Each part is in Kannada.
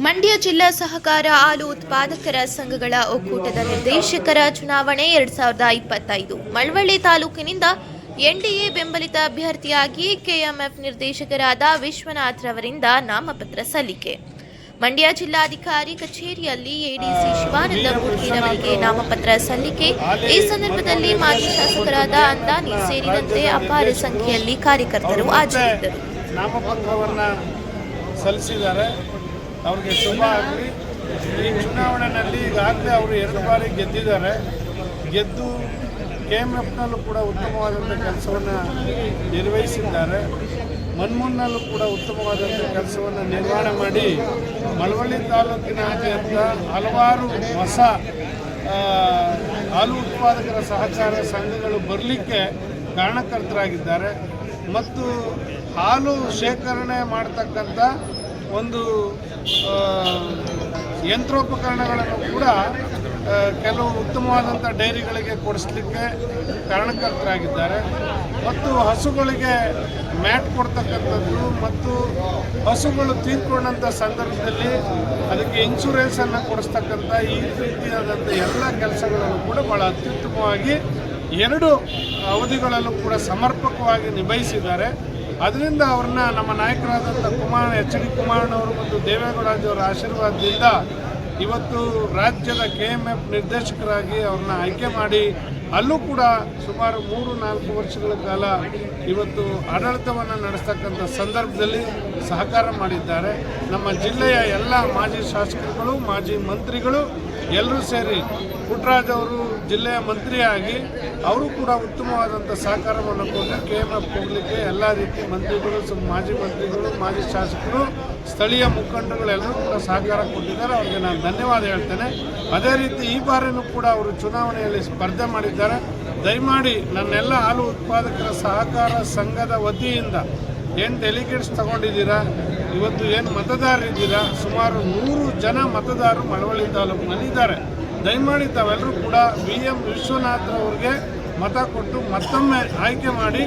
ಮಂಡ್ಯ ಜಿಲ್ಲಾ ಸಹಕಾರ ಹಾಲು ಉತ್ಪಾದಕರ ಸಂಘಗಳ ಒಕ್ಕೂಟದ ನಿರ್ದೇಶಕರ ಚುನಾವಣೆ ಎರಡ್ ಸಾವಿರದ ಇಪ್ಪತ್ತೈದು. ಮಳವಳ್ಳಿ ತಾಲೂಕಿನಿಂದ ಎನ್ಡಿಎ ಬೆಂಬಲಿತ ಅಭ್ಯರ್ಥಿಯಾಗಿ ಕೆಎಂಎಫ್ ನಿರ್ದೇಶಕರಾದ ವಿಶ್ವನಾಥ್ ರವರಿಂದ ನಾಮಪತ್ರ ಸಲ್ಲಿಕೆ. ಮಂಡ್ಯ ಜಿಲ್ಲಾಧಿಕಾರಿ ಕಚೇರಿಯಲ್ಲಿ ಎಡಿಸಿ ಶಿವಾನಂದ ಮೂರ್ತಿರವರಿಗೆ ನಾಮಪತ್ರ ಸಲ್ಲಿಕೆ. ಈ ಸಂದರ್ಭದಲ್ಲಿ ಮಾಜಿ ಶಾಸಕರಾದ ಅಂದಾನಿ ಸೇರಿದಂತೆ ಅಪಾರ ಸಂಖ್ಯೆಯಲ್ಲಿ ಕಾರ್ಯಕರ್ತರು ಹಾಜರಿದ್ದರು. ನಾಮಪತ್ರವನ್ನು ಸಲ್ಲಿಸಿದ್ದಾರೆ. ಅವರಿಗೆ ಶುಭ ಆಗಲಿ. ಈ ಚುನಾವಣೆಯಲ್ಲಿ ಈಗಾಗಲೇ ಅವರು ಎರಡು ಬಾರಿ ಗೆದ್ದಿದ್ದಾರೆ. ಗೆದ್ದು ಕೆ ಎಂ ಎಫ್ನಲ್ಲೂ ಕೂಡ ಉತ್ತಮವಾದಂಥ ಕೆಲಸವನ್ನು ನಿರ್ವಹಿಸಿದ್ದಾರೆ. ಮನ್ಮೂನ್ನಲ್ಲೂ ಕೂಡ ಉತ್ತಮವಾದಂಥ ಕೆಲಸವನ್ನು ನಿರ್ವಹಣೆ ಮಾಡಿ ಮಳವಳ್ಳಿ ತಾಲೂಕಿನಾದ್ಯಂತ ಹಲವಾರು ಹೊಸ ಹಾಲು ಉತ್ಪಾದಕರ ಸಹಕಾರ ಸಂಘಗಳು ಬರಲಿಕ್ಕೆ ಕಾರಣಕರ್ತರಾಗಿದ್ದಾರೆ. ಮತ್ತು ಹಾಲು ಶೇಖರಣೆ ಮಾಡತಕ್ಕಂಥ ಒಂದು ಯಂತ್ರೋಪಕರಣಗಳನ್ನು ಕೂಡ ಕೆಲವು ಉತ್ತಮವಾದಂಥ ಡೈರಿಗಳಿಗೆ ಕೊಡಿಸ್ಲಿಕ್ಕೆ ಕಾರಣಕರ್ತರಾಗಿದ್ದಾರೆ. ಮತ್ತು ಹಸುಗಳಿಗೆ ಮ್ಯಾಟ್ ಕೊಡ್ತಕ್ಕಂಥದ್ದು ಮತ್ತು ಹಸುಗಳು ತೀರ್ಕೊಂಡಂಥ ಸಂದರ್ಭದಲ್ಲಿ ಅದಕ್ಕೆ ಇನ್ಶೂರೆನ್ಸನ್ನು ಕೊಡಿಸ್ತಕ್ಕಂಥ ಈ ರೀತಿಯಾದಂಥ ಎಲ್ಲ ಕೆಲಸಗಳನ್ನು ಕೂಡ ಭಾಳ ಅತ್ಯುತ್ತಮವಾಗಿ ಎರಡು ಅವಧಿಗಳಲ್ಲೂ ಕೂಡ ಸಮರ್ಪಕವಾಗಿ ನಿಭಾಯಿಸಿದ್ದಾರೆ. ಅದರಿಂದ ಅವ್ರನ್ನ ನಮ್ಮ ನಾಯಕರಾದಂಥ ಕುಮಾರ್, ಎಚ್ ಡಿ ಕುಮಾರನವರು ಮತ್ತು ದೇವೇಗೌಡಜಿಯವರ ಆಶೀರ್ವಾದದಿಂದ ಇವತ್ತು ರಾಜ್ಯದ ಕೆ ಎಂ ಎಫ್ ನಿರ್ದೇಶಕರಾಗಿ ಅವ್ರನ್ನ ಆಯ್ಕೆ ಮಾಡಿ ಅಲ್ಲೂ ಕೂಡ ಸುಮಾರು ಮೂರು, ನಾಲ್ಕು ವರ್ಷಗಳ ಕಾಲ ಇವತ್ತು ಆಡಳಿತವನ್ನು ನಡೆಸ್ತಕ್ಕಂಥ ಸಂದರ್ಭದಲ್ಲಿ ಸಹಕಾರ ಮಾಡಿದ್ದಾರೆ. ನಮ್ಮ ಜಿಲ್ಲೆಯ ಎಲ್ಲ ಮಾಜಿ ಶಾಸಕರುಗಳು, ಮಾಜಿ ಮಂತ್ರಿಗಳು ಎಲ್ಲರೂ ಸೇರಿ ಪುಟ್ಟರಾಜ್ ಅವರು ಜಿಲ್ಲೆಯ ಮಂತ್ರಿಯಾಗಿ ಅವರು ಕೂಡ ಉತ್ತಮವಾದಂಥ ಸಹಕಾರವನ್ನು ಕೊಟ್ಟು ಕೆ ಎಂ ಎಫ್ ಹೋಗಲಿಕ್ಕೆ ಎಲ್ಲ ರೀತಿ ಮಂತ್ರಿಗಳು ಮಾಜಿ ಮಂತ್ರಿಗಳು, ಮಾಜಿ ಶಾಸಕರು, ಸ್ಥಳೀಯ ಮುಖಂಡರುಗಳೆಲ್ಲರೂ ಕೂಡ ಸಹಕಾರ ಕೊಟ್ಟಿದ್ದಾರೆ. ಅವರಿಗೆ ನಾನು ಧನ್ಯವಾದ ಹೇಳ್ತೇನೆ. ಅದೇ ರೀತಿ ಈ ಬಾರಿಯೂ ಕೂಡ ಅವರು ಚುನಾವಣೆಯಲ್ಲಿ ಸ್ಪರ್ಧೆ ಮಾಡಿದ್ದಾರೆ. ದಯಮಾಡಿ ನನ್ನೆಲ್ಲ ಹಾಲು ಉತ್ಪಾದಕರ ಸಹಕಾರ ಸಂಘದ ವತಿಯಿಂದ ಏನು ಡೆಲಿಗೇಟ್ಸ್ ತಗೊಂಡಿದ್ದೀರಾ? ಇವತ್ತು ಏನು ಮತದಾರರಿದ್ದೀರಾ? ಸುಮಾರು ನೂರು ಜನ ಮತದಾರರು ಮಳವಳ್ಳಿ ತಾಲೂಕಿನಲ್ಲಿ ಇದ್ದಾರೆ ದಯಮಾಡಿ ತಾವೆಲ್ಲರೂ ಕೂಡ ವಿ ಎಂ ವಿಶ್ವನಾಥ್ ಅವ್ರಿಗೆ ಮತ ಕೊಟ್ಟು ಮತ್ತೊಮ್ಮೆ ಆಯ್ಕೆ ಮಾಡಿ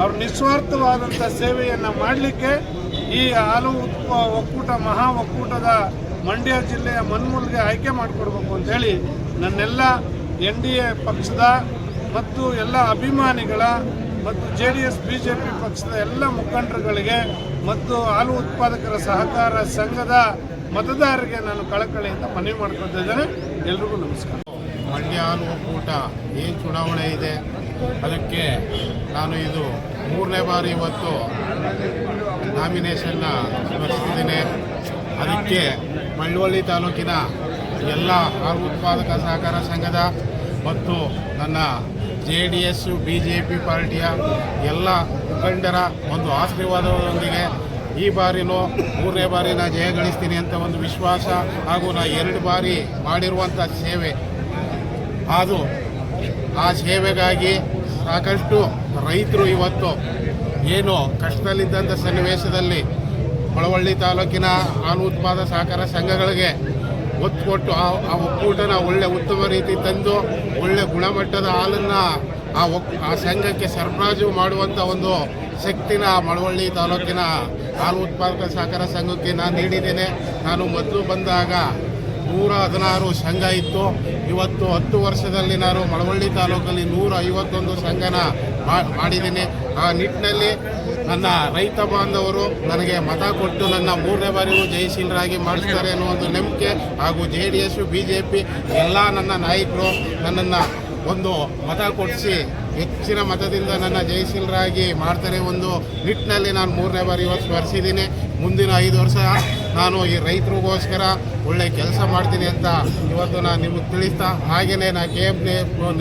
ಅವ್ರ ನಿಸ್ವಾರ್ಥವಾದಂಥ ಸೇವೆಯನ್ನು ಮಾಡಲಿಕ್ಕೆ ಈ ಹಾಲು ಒಕ್ಕೂಟ, ಮಹಾ ಒಕ್ಕೂಟದ ಮಂಡ್ಯ ಜಿಲ್ಲೆಯ ಮನ್ಮೂಲ್ಗೆ ಆಯ್ಕೆ ಮಾಡಿಕೊಡ್ಬೇಕು ಅಂತೇಳಿ ನನ್ನೆಲ್ಲ ಎನ್ ಡಿ ಎ ಪಕ್ಷದ ಮತ್ತು ಎಲ್ಲ ಅಭಿಮಾನಿಗಳ ಮತ್ತು J D S, B J P ಪಕ್ಷದ ಎಲ್ಲ ಮುಖಂಡರುಗಳಿಗೆ ಮತ್ತು ಹಾಲು ಉತ್ಪಾದಕರ ಸಹಕಾರ ಸಂಘದ ಮತದಾರರಿಗೆ ನಾನು ಕಳಕಳಿಯಿಂದ ಮನವಿ ಮಾಡ್ಕೊತಾ ಇದ್ದೇನೆ. ಎಲ್ರಿಗೂ ನಮಸ್ಕಾರ. ಮಂಡ್ಯ ಹಾಲು ಒಕ್ಕೂಟ ಏನು ಚುನಾವಣೆ ಇದೆ? ಅದಕ್ಕೆ ನಾನು ಇದು ಮೂರನೇ ಬಾರಿ ಇವತ್ತು ನಾಮಿನೇಷನ್ನ ಸ್ಮರಿಸಿದ್ದೇನೆ ಅದಕ್ಕೆ ಮಳ್ಳುವಳ್ಳಿ ತಾಲೂಕಿನ ಎಲ್ಲ ಹಾಲು ಉತ್ಪಾದಕ ಸಹಕಾರ ಸಂಘದ ಮತ್ತು ನನ್ನ J D S B J P ಪಾರ್ಟಿಯ ಎಲ್ಲ ಮುಖಂಡರ ಒಂದು ಆಶೀರ್ವಾದದೊಂದಿಗೆ ಈ ಬಾರಿನೂ ಮೂರನೇ ಬಾರಿ ನಾ ಜಯ ಗಳಿಸ್ತೀನಿ ಅಂತ ಒಂದು ವಿಶ್ವಾಸ ಹಾಗೂ ನಾ ಎರಡು ಬಾರಿ ಮಾಡಿರುವಂಥ ಸೇವೆ. ಅದು ಆ ಸೇವೆಗಾಗಿ ಸಾಕಷ್ಟು ರೈತರು ಇವತ್ತು ಏನು ಕಷ್ಟದಲ್ಲಿದ್ದಂಥ ಸನ್ನಿವೇಶದಲ್ಲಿ ಮಳವಳ್ಳಿ ತಾಲೂಕಿನ ಹಾಲು ಉತ್ಪಾದ ಸಹಕಾರ ಸಂಘಗಳಿಗೆ ಒತ್ತು ಕೊಟ್ಟು ಆ ಆ ಒಕ್ಕೂಟನ ಒಳ್ಳೆ ಉತ್ತಮ ರೀತಿ ತಂದು ಒಳ್ಳೆ ಗುಣಮಟ್ಟದ ಹಾಲನ್ನು ಆ ಆ ಸಂಘಕ್ಕೆ ಸರಬರಾಜು ಮಾಡುವಂಥ ಒಂದು ಶಕ್ತಿನ ಮಳವಳ್ಳಿ ತಾಲೂಕಿನ ಹಾಲು ಉತ್ಪಾದಕ ಸಹಕಾರ ಸಂಘಕ್ಕೆ ನಾನು ನೀಡಿದ್ದೇನೆ. ನಾನು ಮೊದಲು ಬಂದಾಗ ನೂರ ಹದಿನಾರು ಸಂಘ ಇತ್ತು. ಇವತ್ತು ಹತ್ತು ವರ್ಷದಲ್ಲಿ ನಾನು ಮಳವಳ್ಳಿ ತಾಲೂಕಲ್ಲಿ ನೂರ ಐವತ್ತೊಂದು ಸಂಘನ ಮಾಡಿದ್ದೀನಿ. ಆ ನಿಟ್ಟಿನಲ್ಲಿ ನನ್ನ ರೈತ ಬಾಂಧವರು ನನಗೆ ಮತ ಕೊಟ್ಟು ನನ್ನ ಮೂರನೇ ಬಾರಿಗೂ ಜಯಶೀಲರಾಗಿ ಮಾಡಿಸ್ತಾರೆ ಅನ್ನೋ ಒಂದು ನಂಬಿಕೆ ಹಾಗೂ J D S B J P ಎಲ್ಲ ನನ್ನ ನಾಯಕರು ನನ್ನನ್ನು ಒಂದು ಮತ ಕೊಡಿಸಿ ಹೆಚ್ಚಿನ ಮತದಿಂದ ನನ್ನ ಜಯಶೀಲರಾಗಿ ಮಾಡ್ತಾರೆ ಒಂದು ನಿಟ್ಟಿನಲ್ಲಿ ನಾನು ಮೂರನೇ ಬಾರಿ ಇವತ್ತು ಸ್ಮರಿಸಿದ್ದೀನಿ ಮುಂದಿನ ಐದು ವರ್ಷ ನಾನು ಈ ರೈತರಿಗೋಸ್ಕರ ಒಳ್ಳೆ ಕೆಲಸ ಮಾಡ್ತೀನಿ ಅಂತ ಇವತ್ತು ನಾನು ನಿಮಗೆ ತಿಳಿಸ್ತಾ ಹಾಗೆಯೇ ನಾ ಕೆ ಎಫ್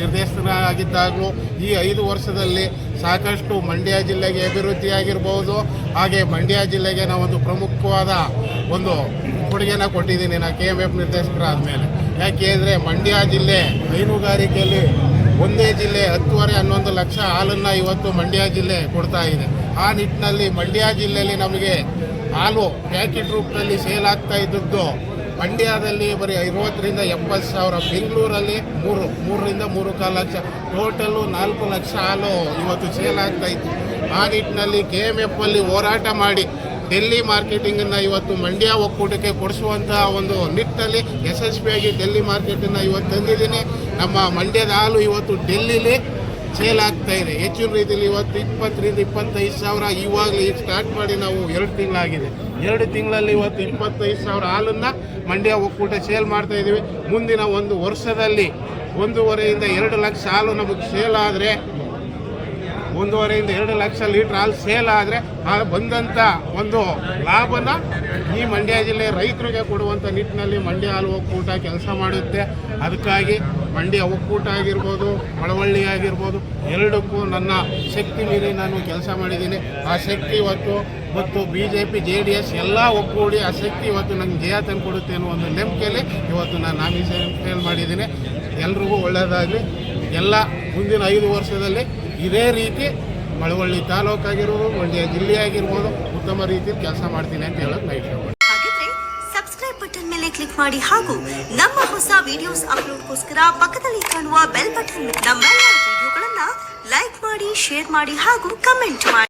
ನಿರ್ದೇಶಕನಾಗಿದ್ದಾಗಲೂ ಈ ಐದು ವರ್ಷದಲ್ಲಿ ಸಾಕಷ್ಟು ಮಂಡ್ಯ ಜಿಲ್ಲೆಗೆ ಅಭಿವೃದ್ಧಿಯಾಗಿರ್ಬೋದು. ಹಾಗೆ ಮಂಡ್ಯ ಜಿಲ್ಲೆಗೆ ನಾವು ಒಂದು ಪ್ರಮುಖವಾದ ಒಂದು ಕೊಡುಗೆನ ಕೊಟ್ಟಿದ್ದೀನಿ ನಾನು ಕೆ ಎಂ ಎಫ್ ನಿರ್ದೇಶಕರಾದಮೇಲೆ. ಯಾಕೆ ಅಂದರೆ ಮಂಡ್ಯ ಜಿಲ್ಲೆ ಹೈನುಗಾರಿಕೆಯಲ್ಲಿ ಹತ್ತುವರೆ ಹನ್ನೊಂದು ಲಕ್ಷ ಹಾಲನ್ನು ಇವತ್ತು ಮಂಡ್ಯ ಜಿಲ್ಲೆ ಕೊಡ್ತಾ ಇದೆ. ಆ ನಿಟ್ಟಿನಲ್ಲಿ ಮಂಡ್ಯ ಜಿಲ್ಲೆಯಲ್ಲಿ ನಮಗೆ ಹಾಲು ಪ್ಯಾಕೆಟ್ ರೂಪದಲ್ಲಿ ಸೇಲ್ ಆಗ್ತಾ ಇದ್ದದ್ದು ಮಂಡ್ಯದಲ್ಲಿ ಬರೀ ಐವತ್ತರಿಂದ ಎಪ್ಪತ್ತು ಸಾವಿರ, ಬೆಂಗಳೂರಲ್ಲಿ ಮೂರು, ಮೂರರಿಂದ ಮೂರು ಕಾಲು ಲಕ್ಷ ಟೋಟಲ್ಲು ನಾಲ್ಕು ಲಕ್ಷ ಹಾಲು ಇವತ್ತು ಸೇಲ್ ಆಗ್ತಾ ಇತ್ತು. ಆ ನಿಟ್ಟಿನಲ್ಲಿ ಕೆ ಎಂ ಎಫ್ ಅಲ್ಲಿ ಹೋರಾಟ ಮಾಡಿ ಡೆಲ್ಲಿ ಮಾರ್ಕೆಟಿಂಗನ್ನು ಇವತ್ತು ಮಂಡ್ಯ ಒಕ್ಕೂಟಕ್ಕೆ ಕೊಡಿಸುವಂತಹ ಒಂದು ನಿಟ್ಟಲ್ಲಿ ಯಶಸ್ವಿಯಾಗಿ ಡೆಲ್ಲಿ ಮಾರ್ಕೆಟನ್ನು ಇವತ್ತು ತಂದಿದ್ದೀನಿ. ನಮ್ಮ ಮಂಡ್ಯದ ಹಾಲು ಇವತ್ತು ಡೆಲ್ಲಿಲಿ ಸೇಲ್ ಆಗ್ತಾ ಇದೆ. ಹೆಚ್ಚಿನ ರೀತಿಯಲ್ಲಿ ಇವತ್ತು ಇಪ್ಪತ್ತರಿಂದ ಇಪ್ಪತ್ತೈದು ಸಾವಿರ ಇವಾಗಲೇ ಈಗ ಸ್ಟಾರ್ಟ್ ಮಾಡಿ ನಾವು ಎರಡು ತಿಂಗಳಾಗಿದೆ. ಎರಡು ತಿಂಗಳಲ್ಲಿ ಇವತ್ತು ಇಪ್ಪತ್ತೈದು ಸಾವಿರ ಹಾಲನ್ನು ಮಂಡ್ಯ ಒಕ್ಕೂಟ ಸೇಲ್ ಮಾಡ್ತಾ ಇದ್ದೀವಿ. ಮುಂದಿನ ಒಂದು ವರ್ಷದಲ್ಲಿ ಒಂದೂವರೆಯಿಂದ ಎರಡು ಲಕ್ಷ ಹಾಲು ನಮಗೆ ಸೇಲ್ ಆದರೆ ಒಂದೂವರೆಯಿಂದ ಎರಡು ಲಕ್ಷ ಲೀಟ್ರ್ ಹಾಲು ಸೇಲ್ ಆದರೆ ಆ ಬಂದಂಥ ಒಂದು ಲಾಭನ ಈ ಮಂಡ್ಯ ಜಿಲ್ಲೆ ರೈತರಿಗೆ ಕೊಡುವಂಥ ನಿಟ್ಟಿನಲ್ಲಿ ಮಂಡ್ಯ ಹಾಲು ಒಕ್ಕೂಟ ಕೆಲಸ ಮಾಡುತ್ತೆ. ಅದಕ್ಕಾಗಿ ಮಂಡ್ಯ ಒಕ್ಕೂಟ ಆಗಿರ್ಬೋದು, ಮಳವಳ್ಳಿ ಆಗಿರ್ಬೋದು, ಎರಡಕ್ಕೂ ನನ್ನ ಶಕ್ತಿ ಮೀರಿ ನಾನು ಕೆಲಸ ಮಾಡಿದ್ದೀನಿ. ಆ ಶಕ್ತಿ ಇವತ್ತು ಮತ್ತು B J P J D S ಎಲ್ಲ ಒಕ್ಕೂಡಿ ಆ ಶಕ್ತಿ ಇವತ್ತು ನನಗೆ ಜಯ ತಂದುಕೊಡುತ್ತೆ ಅನ್ನೋ ಒಂದು ನಂಬಿಕೆಯಲ್ಲಿ ಇವತ್ತು ನಾನು ನಾಮಿನೇಷನ್ ಮಾಡಿದ್ದೀನಿ. ಎಲ್ರಿಗೂ ಒಳ್ಳೆಯದಾಗಲಿ. ಎಲ್ಲ ಮುಂದಿನ ಐದು ವರ್ಷದಲ್ಲಿ ಇದೇ ರೀತಿ ಮಳವಳ್ಳಿ ತಾಲೂಕಾಗಿರ್ಬೋದು, ಮಂಡ್ಯ ಜಿಲ್ಲೆ ಆಗಿರ್ಬೋದು ಉತ್ತಮ ರೀತಿಯಲ್ಲಿ ಕೆಲಸ ಮಾಡ್ತೀನಿ ಅಂತ ಹೇಳೋದು ನಾ ಇಷ್ಟಪಡ್ತೀನಿ ಸಬ್ಸ್ಕ್ರೈಬ್ ಬಟನ್ ಮೇಲೆ ಕ್ಲಿಕ್ ಮಾಡಿ ಹಾಗೂ ನಮ್ಮ ಹೊಸ ವಿಡಿಯೋಸ್ ಅಪ್ಲೋಡ್ಗೋಸ್ಕರ ಪಕ್ಕದಲ್ಲಿ ಕಾಣುವ ಬೆಲ್ ಬಟನ್ ನಮ್ಮೆಲ್ಲ ವಿಡಿಯೋಗಳನ್ನ ಲೈಕ್ ಮಾಡಿ ಶೇರ್ ಮಾಡಿ ಹಾಗೂ ಕಮೆಂಟ್ ಮಾಡಿ.